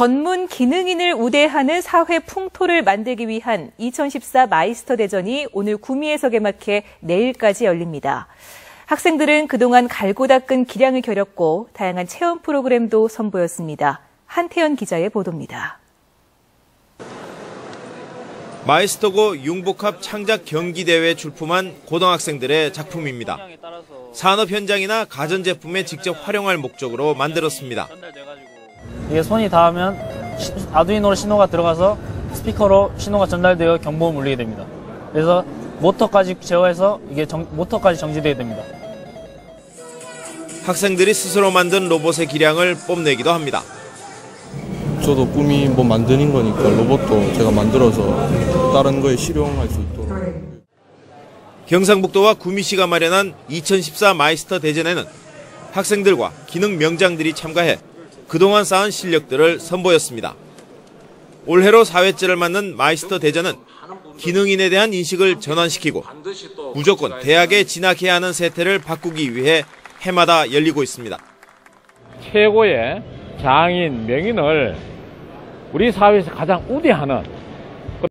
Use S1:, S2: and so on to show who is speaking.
S1: 전문 기능인을 우대하는 사회 풍토를 만들기 위한 2014 마이스터 대전이 오늘 구미에서 개막해 내일까지 열립니다. 학생들은 그동안 갈고 닦은 기량을 겨뤘고 다양한 체험 프로그램도 선보였습니다. 한태현 기자의 보도입니다.
S2: 마이스터고 융복합 창작 경기대회 출품한 고등학생들의 작품입니다. 산업 현장이나 가전제품에 직접 활용할 목적으로 만들었습니다.
S3: 이게 손이 닿으면 아두이노로 신호가 들어가서 스피커로 신호가 전달되어 경보음을 울리게 됩니다. 그래서 모터까지 제어해서 이게 정, 모터까지 정지되게 됩니다.
S2: 학생들이 스스로 만든 로봇의 기량을 뽐내기도 합니다.
S4: 저도 꿈이 뭐 만드는 거니까 로봇도 제가 만들어서 다른 거에 실용할 수 있도록.
S2: 경상북도와 구미시가 마련한 2014 마이스터 대전에는 학생들과 기능 명장들이 참가해 그동안 쌓은 실력들을 선보였습니다. 올해로 4회째를 맞는 마이스터 대전은 기능인에 대한 인식을 전환시키고 무조건 대학에 진학해야 하는 세태를 바꾸기 위해 해마다 열리고 있습니다.
S5: 최고의 장인, 명인을 우리 사회에서 가장 우대하는